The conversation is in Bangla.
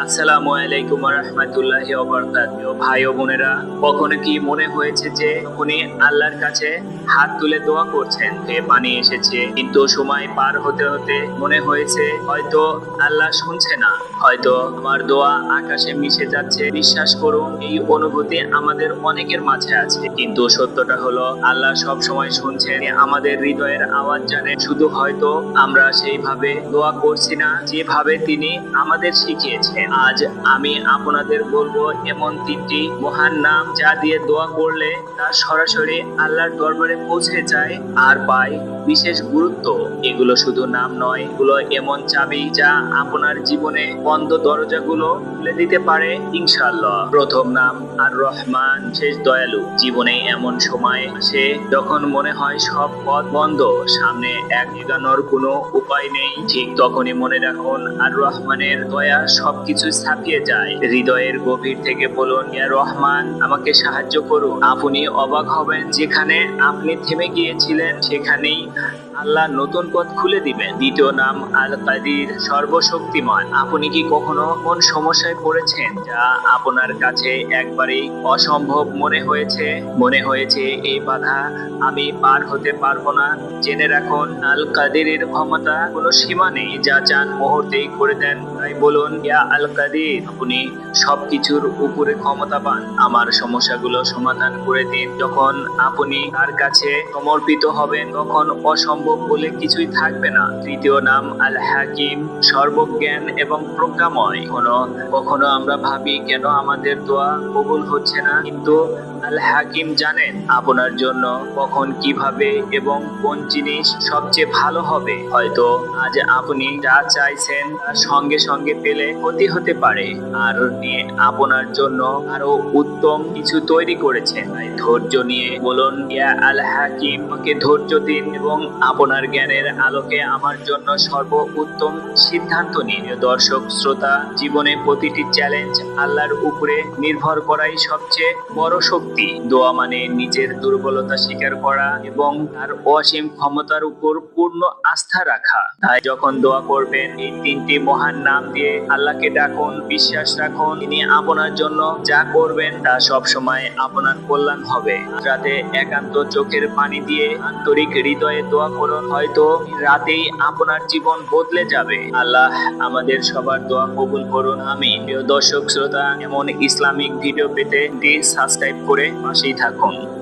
আসসালামু আলাইকুম রহমতুল্লাহ ভাই ও বোনেরা, কখনো কি মনে হয়েছে যে উনি আল্লাহর কাছে হাত তুলে দোয়া করছেন, এ পানি এসেছে? কিন্তু সময় পার হতে হতে মনে হয়েছে, হয়তো আল্লাহ শুনছে না। হয়তো আমার দোয়া আকাশে মিশে যাচ্ছে। বিশ্বাস করুন, এই অনুভূতি আমাদের অনেকের মাঝে আছে। কিন্তু সত্যটা হলো, আল্লাহ সব সময় শুনছেন আমাদের হৃদয়ের আওয়াজ জানে। শুধু হয়তো আমরা সেইভাবে দোয়া করছি না, যেভাবে তিনি আমাদের শিখিয়েছেন। আজ আমি আপনাদের বলব এমন তিনটি মহান নাম যা দিয়ে দোয়া করলে তা সরাসরি আল্লাহর দরবারে পৌঁছে যায় আর পায় বিশেষ গুরুত্ব। এগুলো শুধু নাম নয়, এগুলো এমন চাবি যা আপনার জীবনে বন্ধ দরজাগুলো খুলে দিতে পারে, ইনশাআল্লাহ। প্রথম নাম আর রহমান শেষ দয়ালু। জীবনে এমন সময় আসে যখন মনে হয় সব পথ বন্ধ, সামনে এক এগানোর কোনো উপায় নেই। ঠিক তখনই মনে রাখুন আর রহমানের দয়া সবকিছু ছাপিয়ে যায়। হৃদয়ের গভীর থেকে বলুন, ইয়া রহমান, আমাকে সাহায্য করুন। আপনি অবাক হবেন, যেখানে আপনি থেমে গিয়েছিলেন, সেখানেই আল্লাহ নতুন পথ খুলে দিবেন। দ্বিতীয় নাম আল কাদির সর্বশক্তিমান। আপনি কি কখনো কোন সমস্যায় পড়েছেন যা আপনার কাছে একবারেই অসম্ভব মনে হয়েছে? মনে হয়েছে এই বাধা আমি পার হতে পারব না। জেনে রাখুন আল কাদিরের ক্ষমতা কোনো সীমা নেই যা চান মুহূর্তেই করে দেন। তাই বলুন, ইয়া আল কাদির আপনি সবকিছুর উপরে ক্ষমতা পান আমার সমস্যাগুলো সমাধান করে দিন। যখন আপনি তার কাছে সমর্পিত হবেন, তখন অসম্ভব বলে কিছুই থাকবে না। তৃতীয় নাম আল হাকিম সর্বজ্ঞান এবং প্রজ্ঞাময়। কখনো কখনো আমরা ভাবি, কেন আমাদের দোয়া কবুল হচ্ছে না? কিন্তু আল হাকিম জানেন, আপনার জন্য কখন কীভাবে এবং কোন জিনিস সবচেয়ে ভালো হবে। হয়তো আজ আপনি যা চাইছেন তার সঙ্গে সঙ্গে পেলে ক্ষতি হতে পারে। আর নিয়ে আপনার জন্য আরও উত্তম কিছু তৈরি করেছেন। ধৈর্য নিয়ে বলুন, ইয়া আল হাকিম আমাকে ধৈর্য দিন এবং আপনার জ্ঞানের আলোকে আমার জন্য সর্ব উত্তম সিদ্ধান্ত নিন দর্শক, শ্রোতা, জীবনে প্রতিটি চ্যালেঞ্জ আল্লাহর উপরে নির্ভর করাই সবচেয়ে বড় শক্তি। দোয়া মানে নিজের দুর্বলতা স্বীকার করা এবং তার অসীম ক্ষমতার উপর পূর্ণ আস্থা রাখা। তাই যখন দোয়া করবেন, এই তিনটি মহান নাম দিয়ে আল্লাহকে ডাকুন, বিশ্বাস রাখুন, তিনি আপনার জন্য যা করবেন তা সব সময় আপনার কল্যাণ হবে। রাতে একান্ত চোখের পানি দিয়ে আন্তরিক হৃদয়ে দোয়া করুন হয়তো রাতেই আপনার জীবন বদলে যাবে। আল্লাহ আমাদের সবার দোয়া কবুল করুন আমি প্রিয় দর্শক, শ্রোতা, এমন ইসলামিক ভিডিও পেতে সাবস্ক্রাইব করে পাশেই থাকুন।